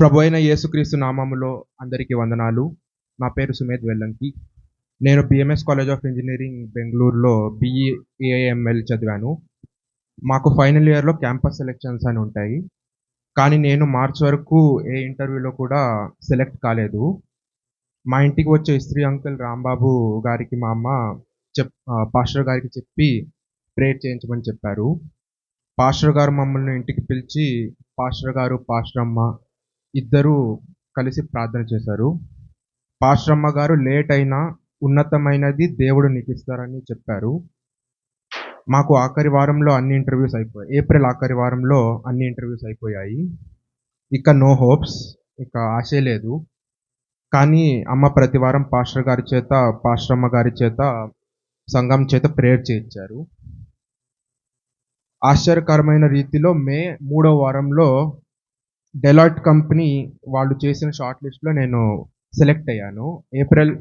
ప్రభు అయిన యేసుక్రీస్తు నామములో అందరికీ వందనాలు. నా పేరు సుమేధ్ వెల్లంకి. నేను బిఎంఎస్ కాలేజ్ ఆఫ్ ఇంజనీరింగ్ బెంగళూరులో బిఈఏఎంఎల్ చదివాను. మాకు ఫైనల్ ఇయర్లో క్యాంపస్ సెలెక్షన్స్ అని ఉంటాయి. కానీ నేను మార్చ్ వరకు ఏ ఇంటర్వ్యూలో కూడా సెలెక్ట్ కాలేదు. మా ఇంటికి వచ్చే ఇస్త్రీ అంకుల్ రాంబాబు గారికి మా అమ్మ చెప్ పాస్టర్ గారికి చెప్పి ప్రేయర్ చేయించమని చెప్పారు. పాస్టర్ గారు మమ్మల్ని ఇంటికి పిలిచి పాస్టర్ గారు పాస్టర్ అమ్మ ఇద్దరూ కలిసి ప్రార్థన చేశారు. పాశ్రమ్మ గారు లేట్ అయినా ఉన్నతమైనది దేవుడు నీకు ఇస్తారని చెప్పారు. మాకు ఆఖరి వారంలో అన్ని ఇంటర్వ్యూస్ అయిపోయాయి ఏప్రిల్ ఆఖరి వారంలో అన్ని ఇంటర్వ్యూస్ అయిపోయాయి. ఇక నో హోప్స్ ఇక ఆశే లేదు. కానీ అమ్మ ప్రతి వారం పాస్టర్ గారి చేత పాశ్రమ్మ గారి చేత సంఘం చేత ప్రేయర్ చేయించారు. ఆశ్చర్యకరమైన రీతిలో మే మూడో వారంలో డెలాయిట్ కంపెనీ వాళ్ళు చేసిన షార్ట్ లిస్ట్లో నేను సెలెక్ట్ అయ్యాను. ఏప్రిల్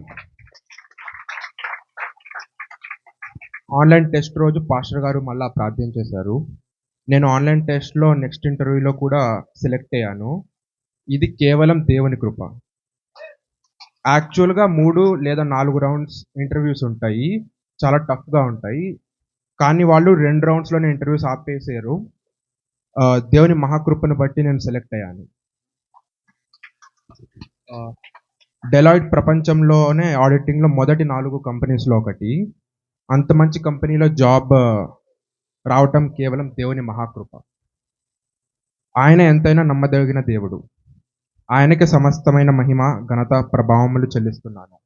ఆన్లైన్ టెస్ట్ రోజు పాస్టర్ గారు మళ్ళా ప్రార్థన చేశారు. నేను ఆన్లైన్ టెస్ట్లో నెక్స్ట్ ఇంటర్వ్యూలో కూడా సెలెక్ట్ అయ్యాను. ఇది కేవలం దేవుని కృప. యాక్చువల్గా మూడు లేదా నాలుగు రౌండ్స్ ఇంటర్వ్యూస్ ఉంటాయి. చాలా టఫ్గా ఉంటాయి. కానీ వాళ్ళు రెండు రౌండ్స్లోనే ఇంటర్వ్యూస్ ఆపేసారు. దేవుని మహాకృపను బట్టి నేను సెలెక్ట్ అయ్యాను. డెలాయిట్ ప్రపంచంలోనే ఆడిటింగ్లో మొదటి నాలుగు కంపెనీస్లో ఒకటి. అంత మంచి కంపెనీలో జాబ్ రావటం కేవలం దేవుని మహాకృప. ఆయన ఎంతైనా నమ్మదగిన దేవుడు. ఆయనకి సమస్తమైన మహిమ ఘనత ప్రభావములు చెల్లిస్తున్నాను.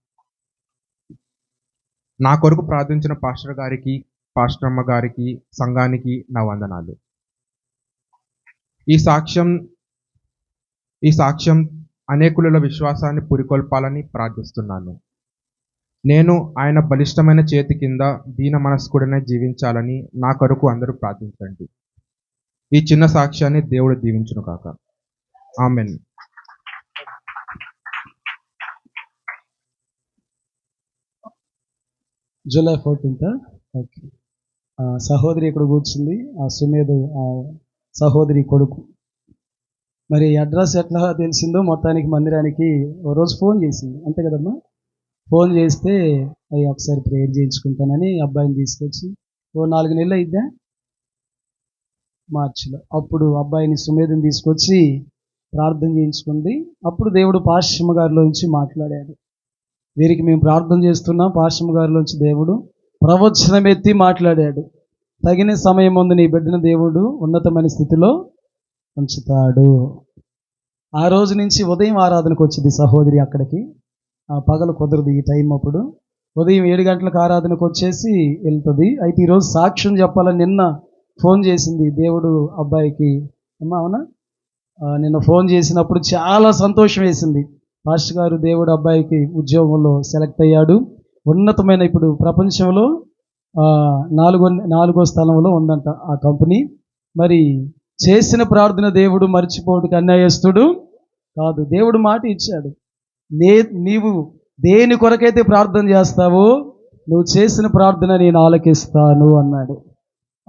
నా కొరకు ప్రార్థించిన పాస్టర్ గారికి పాస్టర్ అమ్మ గారికి సంఘానికి నా వందనాలు. ఈ సాక్ష్యం ఈ సాక్ష్యం అనేకుల విశ్వాసాన్ని పురికొల్పాలని ప్రార్థిస్తున్నాను. నేను ఆయన బలిష్టమైన చేతి కింద దీన మనస్కుడనే జీవించాలని నా కొరకు అందరూ ప్రార్థించండి. ఈ చిన్న సాక్ష్యాన్ని దేవుడు దీవించును కాక ఆమెన్. July fourteenth. ఓకే. సహోదరి ఇక్కడ కూర్చుంది. ఆ సుమేధ సహోదరి కొడుకు. మరి అడ్రస్ ఎట్లా తెలిసిందో మొత్తానికి మందిరానికి ఓ రోజు ఫోన్ చేసింది అంతే కదమ్మా? ఫోన్ చేస్తే అయ్యి ఒకసారి ప్రేయర్ చేయించుకుంటానని అబ్బాయిని తీసుకొచ్చి ఓ నాలుగు నెలలు అయిద్దా? మార్చిలో. అప్పుడు అబ్బాయిని సుమేధం తీసుకొచ్చి ప్రార్థన చేయించుకుంది. అప్పుడు దేవుడు పాశ్చిమ గారిలోంచి మాట్లాడాడు. వీరికి మేము ప్రార్థన చేస్తున్నాం పాశ్చిమ గారిలోంచి దేవుడు ప్రవచనం ఎత్తి మాట్లాడాడు. తగిన సమయం ముందు నీ బిడ్డను దేవుడు ఉన్నతమైన స్థితిలో ఉంచుతాడు. ఆ రోజు నుంచి ఉదయం ఆరాధనకు వచ్చింది సహోదరి అక్కడికి. పగలు కుదరదు ఈ టైం అప్పుడు. ఉదయం ఏడు గంటలకు ఆరాధనకు వచ్చేసి వెళ్తుంది. అయితే ఈరోజు సాక్ష్యం చెప్పాలని నిన్న ఫోన్ చేసింది దేవుడు అబ్బాయికి. అమ్మా అవునా? నిన్న ఫోన్ చేసినప్పుడు చాలా సంతోషం వేసింది. పాస్టర్ గారు దేవుడు అబ్బాయికి ఉద్యోగంలో సెలెక్ట్ అయ్యాడు. ఉన్నతమైన ఇప్పుడు ప్రపంచంలో నాలుగో నాలుగో స్థలంలో ఉందంట ఆ కంపెనీ. మరి చేసిన ప్రార్థన దేవుడు మర్చిపోవడానికి అన్యాయస్తుడు కాదు. దేవుడు మాట ఇచ్చాడు. నే నీవు దేని కొరకైతే ప్రార్థన చేస్తావో నువ్వు చేసిన ప్రార్థన నేను ఆలకిస్తాను అన్నాడు.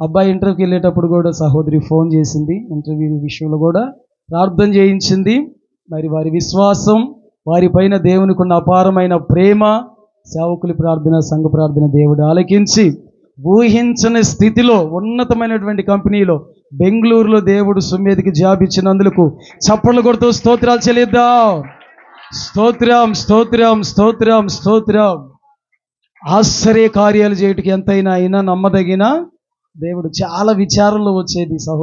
అబ్బాయి ఇంటర్వ్యూకి వెళ్ళేటప్పుడు కూడా సహోదరి ఫోన్ చేసింది. ఇంటర్వ్యూ విషయంలో కూడా ప్రార్థన చేయించింది. మరి వారి విశ్వాసం వారి పైన దేవునికి ఉన్న అపారమైన ప్రేమ సేవకుల ప్రార్థన సంఘ ప్రార్థన దేవుడు ఆలకించి ఊహించని స్థితిలో ఉన్నతమైనటువంటి కంపెనీలో బెంగళూరులో దేవుడు సుమేధికి జాబ్ ఇచ్చినందుకు చప్పట్లు కొడుతూ స్తోత్రాలు చెల్లిద్దాం. స్తోత్రం స్తోత్రం స్తోత్రం స్తోత్రం. ఆశ్చర్య కార్యాలు చేయటికి ఎంతైనా అయినా నమ్మదగిన దేవుడు. చాలా విచారంలో వచ్చేది సహోదరు